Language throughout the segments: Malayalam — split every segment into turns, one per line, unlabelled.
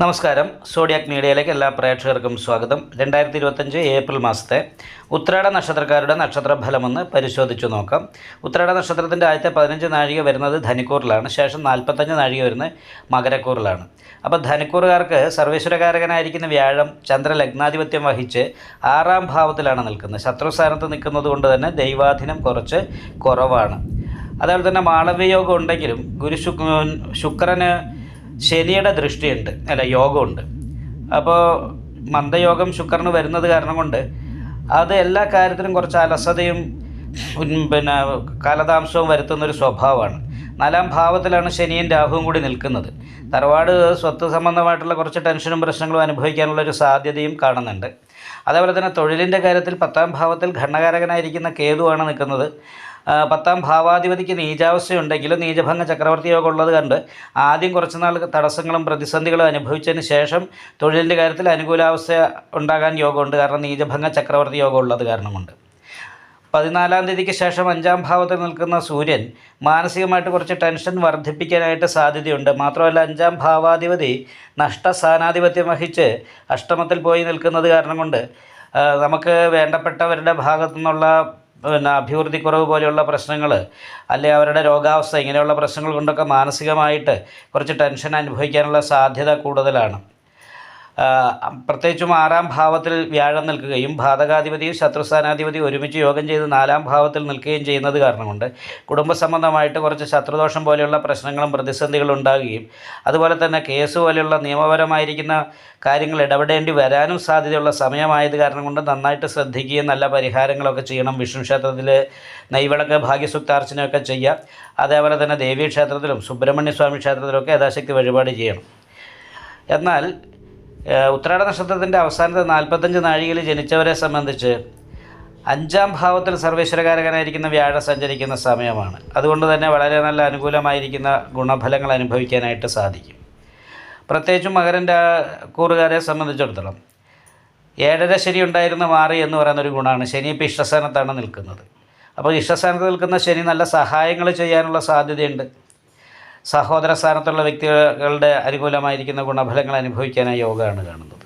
നമസ്കാരം. സോഡിയാക് മീഡിയയിലേക്ക് എല്ലാ പ്രേക്ഷകർക്കും സ്വാഗതം. രണ്ടായിരത്തി ഇരുപത്തഞ്ച് ഏപ്രിൽ മാസത്തെ ഉത്രാട നക്ഷത്രക്കാരുടെ നക്ഷത്ര ഫലമെന്ന് പരിശോധിച്ചു നോക്കാം. ഉത്രാട നക്ഷത്രത്തിന്റെ ആദ്യത്തെ പതിനഞ്ച് നാഴിക വരുന്നത് ധനിക്കൂറിലാണ്. ശേഷം നാൽപ്പത്തഞ്ച് നാഴിക വരുന്നത് മകരക്കൂറിലാണ്. അപ്പോൾ ധനിക്കൂറുകാർക്ക് സർവേശ്വരകാരകനായിരിക്കുന്ന വ്യാഴം ചന്ദ്ര ലഗ്നാധിപത്യം വഹിച്ച് ആറാം ഭാവത്തിലാണ് നിൽക്കുന്നത്. ശത്രുസ്ഥാനത്ത് നിൽക്കുന്നത് കൊണ്ട് തന്നെ ദൈവാധീനം കുറച്ച് കുറവാണ്. അതേപോലെ തന്നെ മാളവ്യയോഗം ഉണ്ടെങ്കിലും ഗുരു ശുക് ശുക്രന് ശനിയുടെ ദൃഷ്ടിയുണ്ട് അല്ല യോഗമുണ്ട്. അപ്പോൾ മന്ദയോഗം ശുക്രന് വരുന്നത് കാരണം കൊണ്ട് അത് എല്ലാ കാര്യത്തിലും കുറച്ച് അലസതയും പിന്നെ കാലതാമസവും വരുത്തുന്നൊരു സ്വഭാവമാണ്. നാലാം ഭാവത്തിലാണ് ശനിയും രാഹുവും കൂടി നിൽക്കുന്നത്. തറവാട് സ്വത്ത് സംബന്ധമായിട്ടുള്ള കുറച്ച് ടെൻഷനും പ്രശ്നങ്ങളും അനുഭവിക്കാനുള്ള ഒരു സാധ്യതയും കാണുന്നുണ്ട്. അതേപോലെ തന്നെ തൊഴിലിന്റെ കാര്യത്തിൽ പത്താം ഭാവത്തിൽ ഘടനകാരകനായിരിക്കുന്ന കേതുവാണ് നിൽക്കുന്നത്. പത്താം ഭാവാധിപതിക്ക് നീചാവസ്ഥയുണ്ടെങ്കിലും നീചഭംഗ ചക്രവർത്തി യോഗം ഉള്ളത് കണ്ട് ആദ്യം കുറച്ച് നാൾ തടസ്സങ്ങളും പ്രതിസന്ധികളും അനുഭവിച്ചതിന് ശേഷം തൊഴിലിന്റെ കാര്യത്തിൽ അനുകൂലാവസ്ഥ ഉണ്ടാകാൻ യോഗമുണ്ട്. കാരണം നീചഭംഗ ചക്രവർത്തി യോഗം ഉള്ളത് കാരണമുണ്ട്. പതിനാലാം തീയതിക്ക് ശേഷം അഞ്ചാം ഭാവത്തിൽ നിൽക്കുന്ന സൂര്യൻ മാനസികമായിട്ട് കുറച്ച് ടെൻഷൻ വർദ്ധിപ്പിക്കാനായിട്ട് സാധ്യതയുണ്ട്. മാത്രമല്ല അഞ്ചാം ഭാവാധിപതി നഷ്ടസ്ഥാനാധിപത്യം വഹിച്ച് അഷ്ടമത്തിൽ പോയി നിൽക്കുന്നത് കാരണം കൊണ്ട് നമുക്ക് വേണ്ടപ്പെട്ടവരുടെ ഭാഗത്തു നിന്നുള്ള പിന്നെ അഭിവൃദ്ധിക്കുറവ് പോലെയുള്ള പ്രശ്നങ്ങൾ അല്ലെ അവരുടെ രോഗാവസ്ഥ ഇങ്ങനെയുള്ള പ്രശ്നങ്ങൾ കൊണ്ടൊക്കെ മാനസികമായിട്ട് കുറച്ച് ടെൻഷൻ അനുഭവിക്കാനുള്ള സാധ്യത കൂടുതലാണ്. പ്രത്യേകിച്ചും ആറാം ഭാവത്തിൽ വ്യാഴം നിൽക്കുകയും ബാധകാധിപതിയും ശത്രുസ്ഥാനാധിപതിയും ഒരുമിച്ച് യോഗം ചെയ്ത് നാലാം ഭാവത്തിൽ നിൽക്കുകയും ചെയ്യുന്നത് കാരണം കൊണ്ട് കുടുംബ സംബന്ധമായിട്ട് കുറച്ച് ശത്രുദോഷം പോലെയുള്ള പ്രശ്നങ്ങളും പ്രതിസന്ധികളും ഉണ്ടാകുകയും അതുപോലെ തന്നെ കേസ് പോലെയുള്ള നിയമപരമായിരിക്കുന്ന കാര്യങ്ങൾ ഇടപെടേണ്ടി വരാനും സാധ്യതയുള്ള സമയമായത് കാരണം കൊണ്ട് നന്നായിട്ട് ശ്രദ്ധിക്കുകയും നല്ല പരിഹാരങ്ങളൊക്കെ ചെയ്യണം. വിഷ്ണു ക്ഷേത്രത്തിൽ നെയ്വിളക്ക് ഭാഗ്യസുക്താർച്ചനയൊക്കെ ചെയ്യുക അതേപോലെ തന്നെ ദേവീ ക്ഷേത്രത്തിലും സുബ്രഹ്മണ്യ സ്വാമി ക്ഷേത്രത്തിലൊക്കെ യഥാശക്തി വഴിപാട് ചെയ്യണം. എന്നാൽ ഉത്രാട നക്ഷത്രത്തിന്റെ അവസാനത്തെ നാൽപ്പത്തഞ്ച് നാഴികയിൽ ജനിച്ചവരെ സംബന്ധിച്ച് അഞ്ചാം ഭാവത്തിൽ സർവേശ്വരകാരകനായിരിക്കുന്ന വ്യാഴ സഞ്ചരിക്കുന്ന സമയമാണ്. അതുകൊണ്ട് തന്നെ വളരെ നല്ല അനുകൂലമായിരിക്കുന്ന ഗുണഫലങ്ങൾ അനുഭവിക്കാനായിട്ട് സാധിക്കും. പ്രത്യേകിച്ചും മകരന്റെ കൂറുകാരെ സംബന്ധിച്ചിടത്തോളം ഏഴര ശനി ഉണ്ടായിരുന്ന മാറി എന്ന് പറയുന്ന ഒരു ഗുണമാണ്. ശനി ഇപ്പോൾ ഇഷ്ടസ്ഥാനത്താണ് നിൽക്കുന്നത്. അപ്പോൾ ഇഷ്ടസ്ഥാനത്ത് നിൽക്കുന്ന ശനി നല്ല സഹായങ്ങൾ ചെയ്യാനുള്ള സാധ്യതയുണ്ട്. സഹോദര സ്ഥാനത്തുള്ള വ്യക്തികളുടെ അനുകൂലമായിരിക്കുന്ന ഗുണഫലങ്ങൾ അനുഭവിക്കാനായി യോഗമാണ് കാണുന്നത്.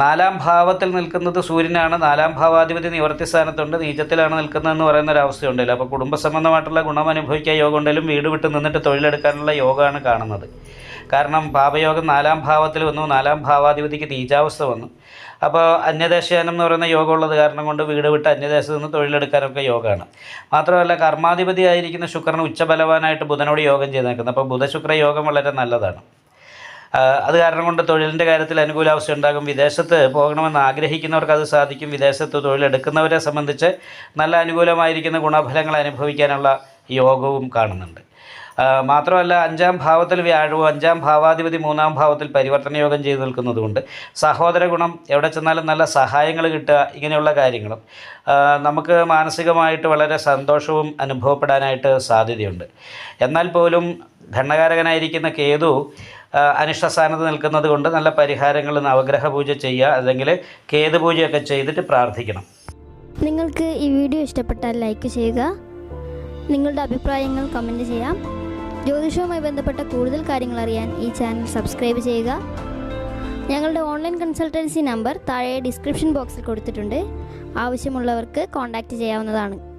നാലാം ഭാവത്തിൽ നിൽക്കുന്നത് സൂര്യനാണ്. നാലാം ഭാവാധിപതി നിവർത്തി സ്ഥാനത്തുണ്ട്. നീചത്തിലാണ് നിൽക്കുന്നതെന്ന് പറയുന്ന ഒരു അവസ്ഥയുണ്ടല്ലോ അപ്പോൾ കുടുംബ സംബന്ധമായിട്ടുള്ള ഗുണം അനുഭവിക്കാൻ യോഗം ഉണ്ടെങ്കിലും വീട് വിട്ട് നിന്നിട്ട് തൊഴിലെടുക്കാനുള്ള യോഗമാണ് കാണുന്നത്. കാരണം പാപയോഗം നാലാം ഭാവത്തിൽ വന്നു. നാലാം ഭാവാധിപതിക്ക് നീചാവസ്ഥ വന്നു. അപ്പോൾ അന്യദേശയാനം എന്ന് പറയുന്ന യോഗം ഉള്ളത് കാരണം കൊണ്ട് വീട് വിട്ട് അന്യദേശത്ത് നിന്ന് തൊഴിലെടുക്കാനൊക്കെ യോഗമാണ്. മാത്രമല്ല കർമാധിപതി ആയിരിക്കുന്ന ശുക്രൻ ഉച്ചബലവാനായിട്ട് ബുധനോട് യോഗം ചെയ്ത് നിൽക്കുന്നത് അപ്പോൾ ബുധശുക്ര യോഗം വളരെ നല്ലതാണ്. അത് കാരണം കൊണ്ട് തൊഴിലിന്റെ കാര്യത്തിൽ അനുകൂലാവസ്ഥ ഉണ്ടാകും. വിദേശത്ത് പോകണമെന്ന് ആഗ്രഹിക്കുന്നവർക്ക് അത് സാധിക്കും. വിദേശത്ത് തൊഴിലെടുക്കുന്നവരെ സംബന്ധിച്ച് നല്ല അനുകൂലമായിരിക്കുന്ന ഗുണഫലങ്ങൾ അനുഭവിക്കാനുള്ള യോഗവും കാണുന്നുണ്ട്. മാത്രമല്ല അഞ്ചാം ഭാവത്തിൽ വ്യാഴവും അഞ്ചാം ഭാവാധിപതി മൂന്നാം ഭാവത്തിൽ പരിവർത്തന യോഗം ചെയ്തു നിൽക്കുന്നതുകൊണ്ട് സഹോദര ഗുണം എവിടെ ചെന്നാലും നല്ല സഹായങ്ങൾ കിട്ടുക ഇങ്ങനെയുള്ള കാര്യങ്ങളും നമുക്ക് മാനസികമായിട്ട് വളരെ സന്തോഷവും അനുഭവപ്പെടാനായിട്ട് സാധ്യതയുണ്ട്. എന്നാൽ പോലും ഘണ്ണകാരകനായിരിക്കുന്ന കേതു ആ, അനിഷ്ടസ്ഥാനത്ത് നിൽക്കുന്നത് കൊണ്ട് നല്ല പരിഹാരങ്ങൾ നവഗ്രഹ പൂജ ചെയ്യുക അല്ലെങ്കിൽ കേതു പൂജയൊക്കെ ചെയ്തിട്ട് പ്രാർത്ഥിക്കണം.
നിങ്ങൾക്ക് ഈ വീഡിയോ ഇഷ്ടപ്പെട്ടാൽ ലൈക്ക് ചെയ്യുക. നിങ്ങളുടെ അഭിപ്രായങ്ങൾ കമന്റ് ചെയ്യാം. ജ്യോതിഷവുമായി ബന്ധപ്പെട്ട കൂടുതൽ കാര്യങ്ങൾ അറിയാൻ ഈ ചാനൽ സബ്സ്ക്രൈബ് ചെയ്യുക. ഞങ്ങളുടെ ഓൺലൈൻ കൺസൾട്ടൻസി നമ്പർ താഴെ ഡിസ്ക്രിപ്ഷൻ ബോക്സിൽ കൊടുത്തിട്ടുണ്ട്. ആവശ്യമുള്ളവർക്ക് കോൺടാക്റ്റ് ചെയ്യാവുന്നതാണ്.